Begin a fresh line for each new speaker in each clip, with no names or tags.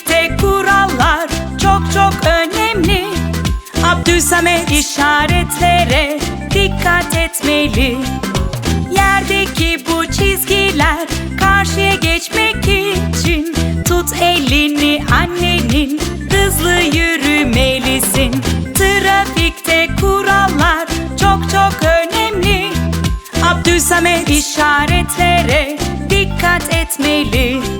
Trafikte kurallar çok çok önemli. Abdülsamet işaretlere dikkat etmeli. Yerdeki bu çizgiler karşıya geçmek için Tut elini annenin hızlı yürümelisin. Trafikte kurallar çok çok önemli. Abdülsamet işaretlere dikkat etmeli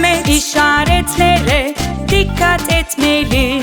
Abdülsamet işaretlere dikkat etmeli